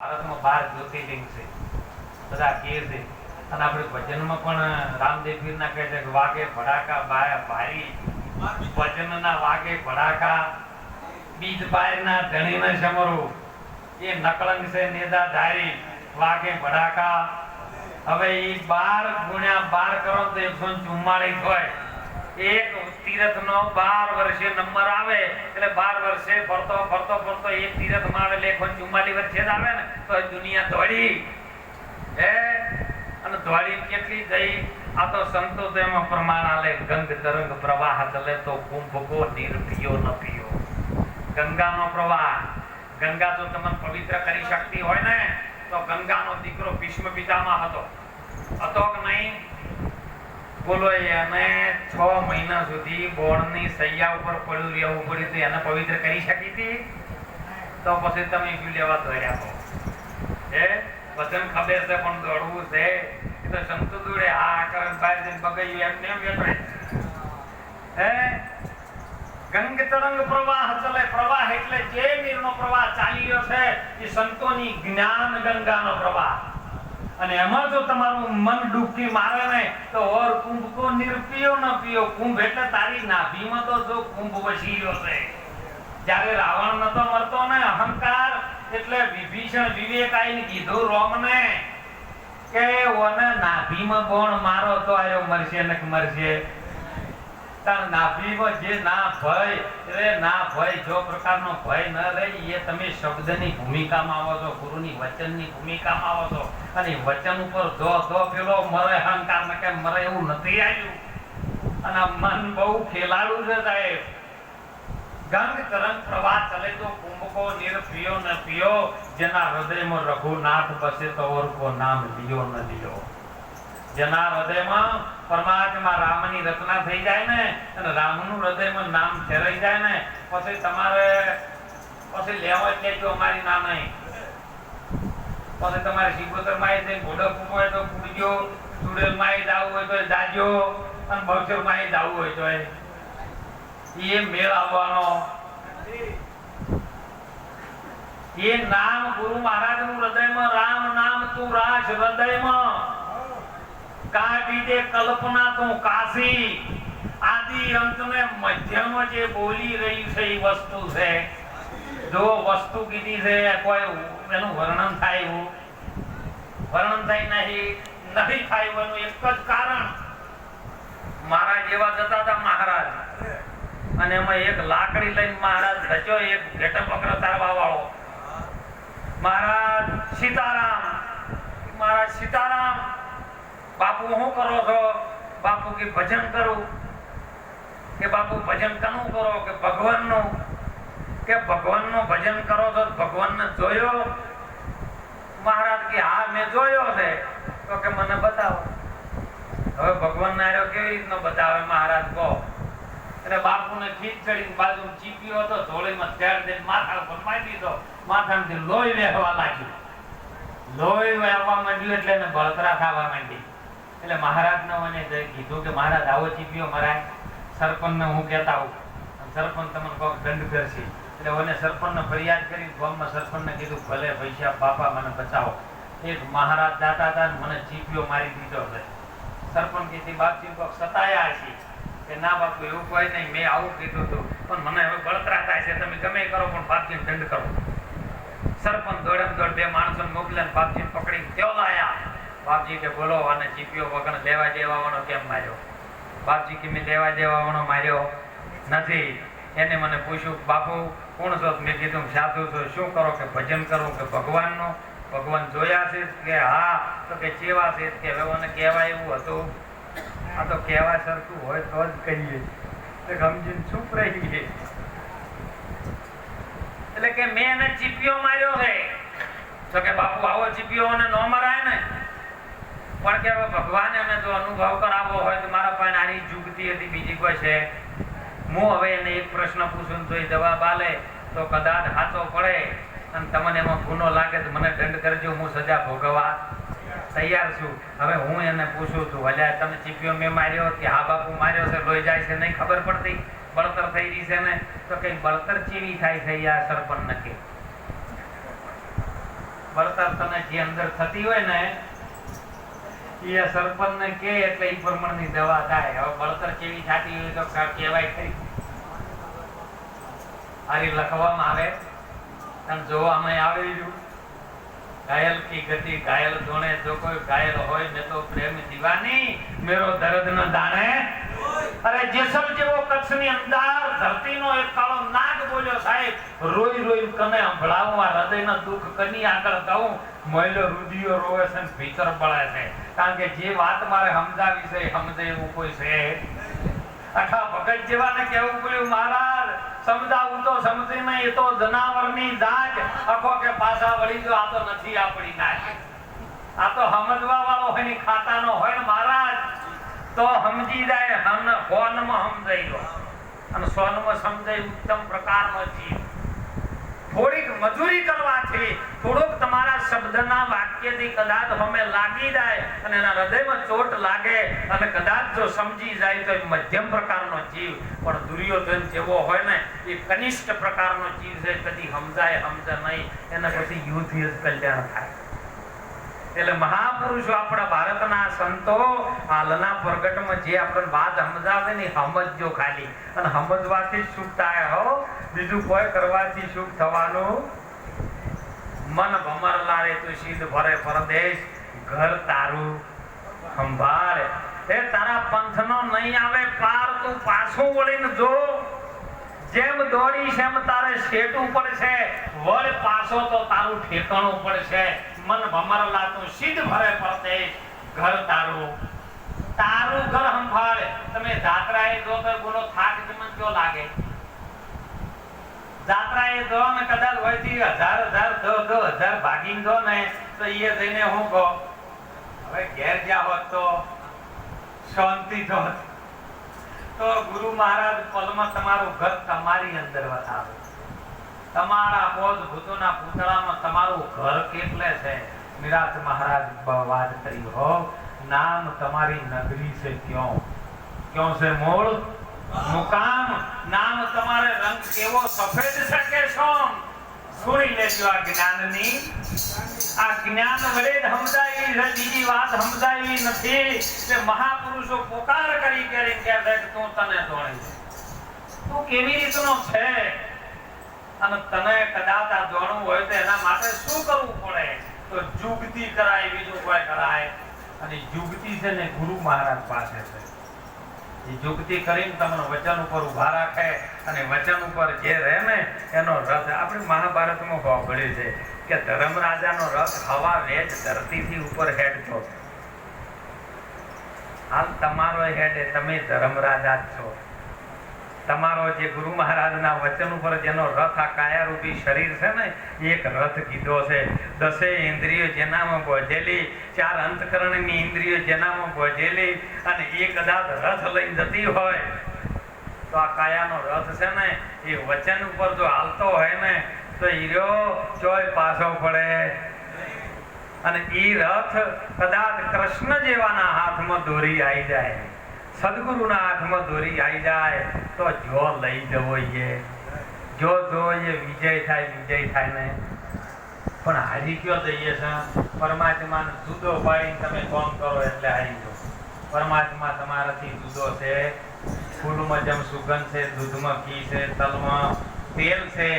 ભારતમાં બાર જ્યોતિર્લિંગ છે. બધા કહે છે. અને આપણે ભજનમાં પણ રામદેવ પીરના કહે છે કે વાગે ભડાકા બાય ભારી ભજનના વાગે ભડાકા બીજ પાયના ધણીને સમરો એ નકળંગ છે નેદા ધારી. વાગે ભડાકા. હવે એ બાર ગુણ્યા બાર કરો તો એકસો ચુમ્માળીસ હોય. એક તીરથ નો બાર વર્ષે નંબર આવે, એટલે બાર વર્ષે ફરતો ફરતો ફરતો એક તીરથમાં આવે એટલે ચુમ્માલી વર્ષે જ આવે ને, તો દુનિયા દોડી હે? અને દોડી કેટલી ગઈ? આ તો સંતો તો એમાં પ્રમાણ આલે, ગંગ તરંગ પ્રવાહ ચલે તો કુંભ કો નીર ન ગંગા ગંગાનો પ્રવાહ. ગંગા જો તમને પવિત્ર કરી શકતી હોય ને, તો ગંગાનો દીકરો ભીષ્મ પિતામાં હતો. હતો કે નહીં? બોલો એને છ મહિના સુધી બોર્ડની સૈયા ઉપર પડ્યું રહેવું પડ્યું તો એને પવિત્ર કરી શકી હતી? તો પછી તમે શું લેવા દોડ્યા હો? હે? વચન ખબર છે, પણ દોડવું છે. એ તો સંતો દોડે. આ કરે બહાર જઈને એમને એમ વેપારે હે? ગંગ તરંગ પ્રવાહ ચલે. પ્રવાહ એટલે જે નીરનો પ્રવાહ ચાલી રહ્યો છે, એ સંતોની જ્ઞાન ગંગાનો પ્રવાહ. અને એમાં જો તમારું મન ડૂબકી મારે ને તો ઓર કુંભ કો નિર્પિયો ન પિયો. કુંભ એટલે તારી નાભીમાં તો જો કુંભ વસી ગયો છે. જ્યારે રાવણ નતો મરતો ને, અહંકાર એટલે વિભીષણ વિવેક આઈને કીધું, રોમને, કે ઓને નાભીમાં બોણ મારો તો આયો મરશે ને મરશે? તાર નાભીમાં જે ના ભય, એટલે ના ભય જો પ્રકારનો ભય ન રહે, એ તમે શબ્દની ભૂમિકામાં આવો છો, ગુરુની વચનની ભૂમિકામાં આવો છો. અને વચન ઉપર જો જો પેલો, મરે અહંકાર ને કે મરે એવું નથી આવ્યું. અને મન બહુ ખેલાડું છે સાહેબ. ગંગ તરંગ પ્રવાહ ચલે તો કુંભકો નીર પિયો ન પિયો, જેના હૃદયમાં રઘુનાથ બસે તો ઓર નામ લિયો ન લિયો. જેના હૃદયમાં પરમાત્મા રામની રચના થઈ જાય ને, અને રામનું હૃદયમાં નામ ફેરાઈ જાય ને, પછી તમારે, પછી લેવા જ લેજો અમારી ના નહીં. પછી તમારે સિકોતરમાં જઈને ઘોડો હોય તો કૂદજો ચુડેલમાં જવું હોય તો જાજો, અને બહુચરમાં જવું હોય તો એ. મેળ આવવાનો. એ નામ ગુરુ મહારાજનું હૃદયમાં, રામ નામ તું રાજ હૃદયમાં. કાઢી દે કલ્પના તું કાશી. આદિ અંત ને મધ્યમ જે બોલી રહી છે એ વસ્તુ છે. જો વસ્તુ કીધી છે, કોઈ એનું વર્ણન થાય એવું. વર્ણન થાય નહીં નહીં થાય એનું એક જ કારણ. મહારાજ જેવા જતા હતા મહારાજ. અને એમાં એક લાકડી લઈને મહારાજ રચ્યો, એક ઘેટા બકરા તારવા વાળો મહારાજ સીતારામ. મહારાજ સીતારામ. બાપુ શું કરો છો? બાપુ કે ભજન કરું કે બાપુ ભજન કનું કરો કે ભગવાનનું? કે ભગવાનનું ભજન કરો છો ભગવાન ભગવાનને જોયો? મહારાજ કે, હા, મેં જોયો છે. તો કે, મને બતાવો. હવે ભગવાન નાર્યો કેવી રીતનો બતાવે? મહારાજ કહો. એટલે બાપુને ખીચ ચડી બાજુ ચીપ્યો હતો, ધોળીમાં ત્યાર દઈને માથા ઉપર મારી દીધો. માથામાંથી લોહી વહેવા લાગ્યું. લોહી વહેવા માંડ્યું એટલે એને બળતરા થવા માંડી. એટલે મહારાજને મને કીધું કે મહારાજ, આવો ચીપ્યો મરાય. સરપંચને હું કહેતા આવું. સરપંચ તમને કોક દંડ કરશે. એટલે મને સરપંચને ફરિયાદ કરી, ગામમાં સરપંચને કીધું, ભલે પૈસા બાપા મને બચાવો. એક મહારાજ દાતા હતા મને ચીપ્યો મારી દીધો છે સરપંચ કીધી બાપજી, કોક સતાયા છે કે ના બાપુ, એવું કોઈ નહીં, મેં આવું કીધું હતું. પણ મને હવે બળતરા થાય છે. તમે ગમે કરો, પણ બાપજીને દંડ કરો. સરપંચ દોડે દોડ બે માણસોને મોકલે બાપજીને પકડી કેવો લાયા. બાપજી કે બોલો અને જીપીઓ વગણ લેવા દેવા વાળો કેમ માર્યો? બાપજી કે મેં લેવા દેવા વાળો માર્યો નથી. એને મને પૂછ્યું, બાપુ, કોણ છો? મેં કીધું સાધુ છો. શું કરો કે ભજન કરું કે ભગવાનનું? ભગવાન જોયા છે કે હા? તો કે ચેવા છે? કે હવે મને કહેવાય એવું હતું. આ તો કહેવા સરખું હોય તો જ કહીએ. તો ગમજીને ચૂપ રહી ગઈ એટલે કે મેં એને ચીપિયો માર્યો છે તો કે બાપુ, આવો ચીપિયો મને ન મરાય ને? પણ કે ભગવાને અમે જો અનુભવ કરાવવો હોય તો મારા પાસે આની જુગતી હતી, બીજી કોઈ છે? હું હવે એને એક પ્રશ્ન પૂછું તો એ જવાબ આલે, તો કદાચ હાથો પડે અને તમને એમાં ગુનો લાગે તો મને દંડ કરજો, હું સજા ભોગવવા તૈયાર છું. હવે હું એને પૂછું છું અલ્યા તમે ચીપીઓ મેં માર્યો કે હા બાપુ માર્યો છે, લોહી જાય છે, નહીં ખબર પડતી? બળતર થઈ રહી છે ને? તો કઈ બળતર ચીવી થાય છે યા સરપંચ નક્કી બળતર તને જે અંદર થતી હોય ને એ લખવામાં આવે. અને જોવામાં આવે ઘાયલ કી ગતિ, ઘાયલ જોણે જો કોઈ ઘાયલ હોય મેં તો પ્રેમ દીવાની મેરો દર્દ ન દાણે અરે જેસલ જેવો કચ્છની અંદર ધરતીનો એક કાળો નાગ બોલ્યો, સાહેબ, રોઈ રોઈ કને સંભળાવું હૃદયના દુઃખ કની આગળ કહું મહિલો રુધિયો રોવે છે ભીતર પડે છે. કારણ કે જે વાત મારે સમજાવી છે સમજે એવું કોઈ છે આખા ભગત જેવાને કેવું પડ્યું, મહારાજ, સમજાવું તો સમજી નહીં, એ તો જનાવરની જાત આખો કે પાછા વળી જો આ તો નથી આપણી નાચ આ તો સમજવા વાળો હોય ને ખાતાનો હોય ને મહારાજ. તો સમજી જાય હમ ફોનમાં સમજાઈ લો અને સોનમાં સમજાય, ઉત્તમ પ્રકારનો જીવ થોડીક મજૂરી કરવાથી થોડુંક તમારા શબ્દના વાક્યથી કદાચ હમે લાગી જાય અને એના હૃદયમાં ચોટ લાગે અને કદાચ જો સમજી જાય તો એ મધ્યમ પ્રકારનો જીવ. પણ દુર્યોધન જેવો હોય ને, એ કનિષ્ઠ પ્રકારનો જીવ છે, કદી સમજાય, સમજે નહીં. એના પછી યુદ્ધ યુદ્ધ કલ્યાણ થાય. એટલે મહાપુરુષો આપણા ભારતના સંતો હાલના પ્રગટમાં જે આપણને વાત સમજાવે ને સમજજો ખાલી. અને સમજવાથી સુખ થાય હો. બીજું કોઈ કરવાથી સુખ થવાનું મન ભમર લારે તું સિદ્ધ ભરે પરદેશ, ઘર તારું સંભાળ. એ તારા પંથનો નહીં આવે પાર તું પાછું વળીને જો. જેમ દોડી છે એમ તારે શેટું પડશે વળ પાછો તો તારું ઠેકાણું પડશે મન ભમરલા તું સિદ્ધ ભરે પરદેશ ઘર તારું. તારું ઘર સંભાળ. તમે જાત્રાએ જો તો બોલો, થાક તમને કયો લાગે? જાત્રાએ જો ને કદાચ હોયથી હજાર હજાર, દો દો, હજાર ભાગીને દો ને, તો એ જઈને હું કહો, હવે ઘેર જ્યાં હોત તો શાંતિ જો તો ગુરુ મહારાજ પલમાં તમારું ઘર તમારી અંદર વસાવે. તમારા બોધ ભૂતોના પૂતળામાં તમારું ઘર કેટલે છે? નિરાત મહારાજ વાત કરી, હો, નામ તમારી નગરી છે ક્યો? ક્યો છે મૂળ? મુકામ? નામ તમારે રંગ કેવો સફેદ છે કે સુણી લેજો આ જ્ઞાનની. આ જ્ઞાન વડે સમજાવી છે, બીજી વાત સમજાવી નથી. કે મહાપુરુષો પોકાર કરી કરી કે તું તને દોણી તું કેવી રીતનો છે? અને તને કદાચ આ જાણવું હોય તો એના માટે શું કરવું પડે? તો એ વચન ઉપર ઊભા રાખે અને વચન ઉપર જે રહે ને એનો રથ આપણે મહાભારતમાં સાંભળ્યું છે કે ધર્મરાજાનો રથ હવા વેચ ધરતીથી ઉપર હેડતો હાલ તમારો હેડે તમે ધર્મરાજા જ છો. તમારો જે ગુરુ મહારાજના વચન ઉપર જેનો રથ આ કાયારૂપી શરીર છે ને એક રથ કીધો છે. દસે ઇન્દ્રિયો જેનામાં બોધેલી ચાર અંતકરણની ઇન્દ્રિયો જેનામાં ગોજેલી, અને એ કદાચ રથ લઈને જતી હોય, તો આ કાયાનો રથ છે ને, એ વચન ઉપર જો હાલતો હોય ને, તો હીરો ચોય પાછો પડે. અને એ રથ કદાચ કૃષ્ણ જેવાના હાથમાં દોરી આવી જાય. સદગુરુના હાથમાં દોરી આવી જાય તો જો લઈ જવો એ. જો જો એ વિજય થાય વિજય થાય ને. પણ હારી કયો જઈએ છે પરમાત્માને જુદો પાડીને તમે કોમ કરો એટલે હારી જો. પરમાત્મા તમારાથી જુદો છે. ફૂલમાં જેમ સુગંધ છે, દૂધમાં ઘી છે, તલમાં તેલ છે,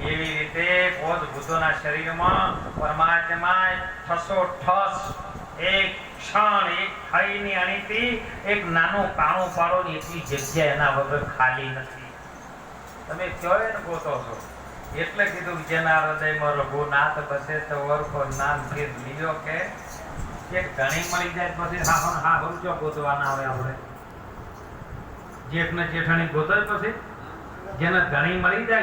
એવી રીતે પોત ભૂતોના શરીરમાં પરમાત્મા ઠસો ઠસ એક ક્ષણ ગોતો છો? જેના કે એક મળી જાય પછી હા હા હા, હું ગોતવાના આવે આપણે? જેઠ ને જેઠાણી ગોતો પછી? જેને ધણી મળી જાય